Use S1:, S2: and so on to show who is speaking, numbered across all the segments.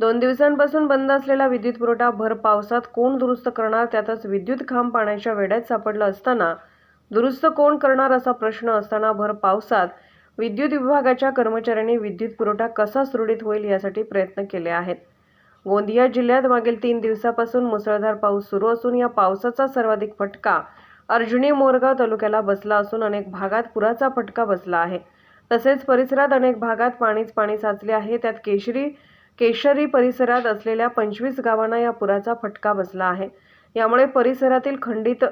S1: दोन दिवसांपासून बंद असलेला विद्युत पुरवठा भर पावसात कोण दुरुस्त करणार त्यातच विद्युत खांब पाण्याच्या वेड्यात सापडलं असताना दुरुस्त कोण करणार असा प्रश्न असताना भर पावसात विद्युत विभागाच्या कर्मचाऱ्यांनी विद्युत पुरवठा कसा सुरळीत होईल यासाठी प्रयत्न केले आहेत. गोंदिया जिल्ह्यात मागील तीन दिवसापासून मुसळधार पाऊस सुरू असून या पावसाचा सर्वाधिक फटका अर्जुनी मोरगाव तालुक्याला बसला असून अनेक भागात पुराचा फटका बसला आहे. तसेच परिसरात अनेक भागात पाणीच पाणी साचले आहे. त्यात केशरी केशरी परिसरात असलेल्या पंचवीस गावांना या पुराचा फटका बसला आहे. यामुळे परिसरातील खंडित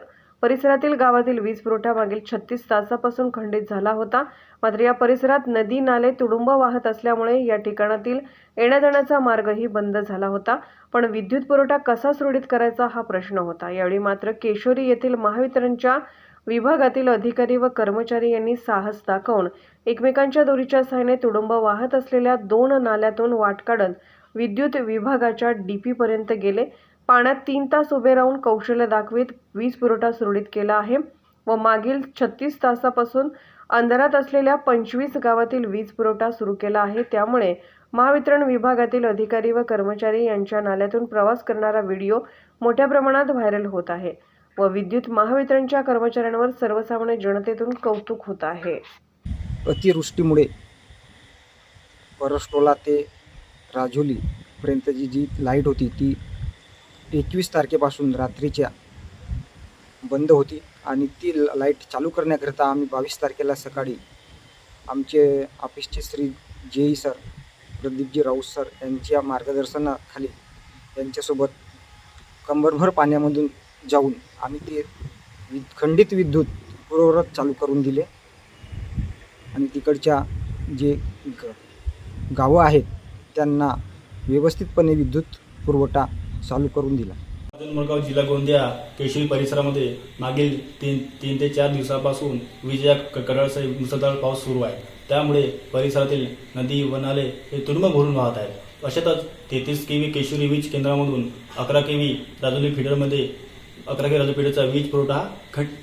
S1: परिसरातील गावातील वीज पुरवठा मागील छत्तीस तासापासून खंडित झाला होता. मात्र या परिसरात नदी नाले तुडुंब वाहत असल्यामुळे या ठिकाणातील येण्या जाण्याचा मार्गही बंद झाला होता. पण विद्युत पुरवठा कसा सुरळीत करायचा हा प्रश्न होता. यावेळी मात्र केशोरी येथील महावितरणच्या विभागातील अधिकारी व कर्मचारी यांनी साहस दाखवून एकमेकांच्या दोरीच्या सहाय्याने तुडुंब वाहत असलेल्या दोन नाल्यातून वाट काढत विद्युत विभागाच्या डीपी पर्यंत गेले. पाण्यात तीन तास उभे राहून कौशल्य दाखवीत वीज पुरवठा सुरळीत केला आहे व मागील छत्तीस तासापासून अंधारात असलेल्या पंचवीस गावातील वीज पुरवठा सुरू केला आहे. त्यामुळे महावितरण विभागातील अधिकारी व कर्मचारी यांच्या नाल्यातून प्रवास करणारा व्हिडिओ मोठ्या प्रमाणात व्हायरल होत आहे. व विद्युत महावितरणच्या कर्मचाऱ्यांवर सर्वसामान्य जनतेतून कौतुक होत आहे.
S2: अतिवृष्टीमुळे परस्टोला ते राजोलीपर्यंतची जी लाइट होती ती एकवीस तारखेपासून रात्रीच्या बंद होती आणि ती लाइट चालू करण्याकरिता आम्ही बावीस तारखेला सकाळी आमचे ऑफिसचे Shri J E sir Pradeepji Raut sir यांच्या मार्गदर्शनाखाली यांच्यासोबत कंबरभर पाण्यामधून जाऊन आम्ही ते वि खंडित विद्युत पूर्ववत चालू करून दिले. आणि तिकडच्या जे ग गावं आहेत त्यांना व्यवस्थितपणे विद्युत पुरवठा चालू करून दिला.
S3: मडगाव जिल्हा गोंदिया केशरी परिसरामध्ये मागील तीन तीन ते चार दिवसापासून विजेच्या क- मुसळधार पाऊस सुरू आहे. त्यामुळे परिसरातील नदी व नाले हे तुडुंब भरून वाहत आहेत. अशातच तेहतीस केवी केशरी वीज केंद्रामधून अकरा केवी राजोली फिडरमध्ये अकरा केवी राजोली वीज पुरवठा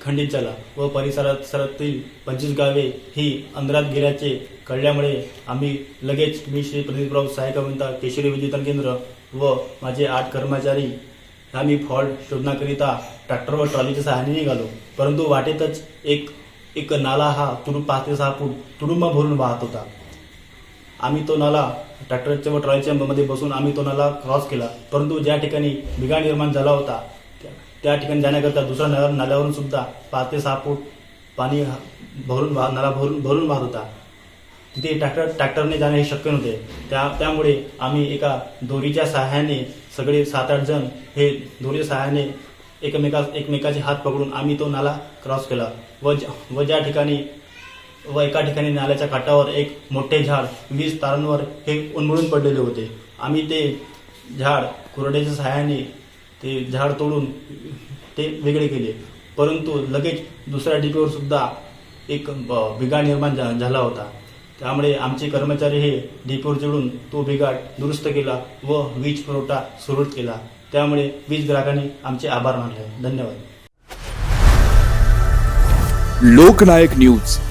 S3: खंडित झाला व परिसरात सरातील पंचवीस गावे ही अंधारात गेल्याचे कळल्यामुळे आम्ही लगेच मी श्री प्रदीपराव सहाय्यक अभियंता केशरी विद्युतन केंद्र व माझे आठ कर्मचारी आम्ही फॉल्ट शोधण्याकरिता ट्रॅक्टर व ट्रॉलीच्या सहाय्याने निघालो. परंतु वाटेतच एक एक नाला हा तुडुंब पाच ते सहा फूट तुडुंब भरून वाहत होता. आम्ही तो नाला ट्रॅक्टरच्या व ट्रॉलीच्या मध्ये बसून आम्ही तो नाला क्रॉस केला. परंतु ज्या ठिकाणी बिघाड निर्माण झाला होता त्या- ठिकाणी जाण्याकरता दुसऱ्या नगर नाल्यावरून सुद्धा पाच ते सहा फूट पाणी भरून वाह- नाला भरून भरून वाहत होता. तिथे ट्रॅक्टर ट्रॅक्टरने जाणे हे शक्य नव्हते. त्या त्यामुळे आम्ही एका दोरीच्या सहाय्याने सगळे सात आठ जण हे दोरीच्या सहाय्याने एकमेका एकमेकाचे हात पकडून आम्ही तो नाला क्रॉस केला. व व ज्या ठिकाणी व एका ठिकाणी नाल्याच्या काठावर एक मोठे झाड वीज तारांवर हे उन्मळून पडलेले होते. आम्ही ते झाड कुरड्याच्या सहाय्याने ते झाड तोडून ते वेगळे केले. परंतु लगेच दुसऱ्या डिपीवर सुद्धा एक ब- बिघाड निर्माण झा- झाला होता. त्यामुळे आमचे कर्मचारी हे डिपोर जोडून तो बिघाड दुरुस्त केला व वीज पुरवठा सुरळीत केला. त्यामुळे वीज ग्राहकांनी आमचे आभार मानले. धन्यवाद.
S4: लोकनायक न्यूज.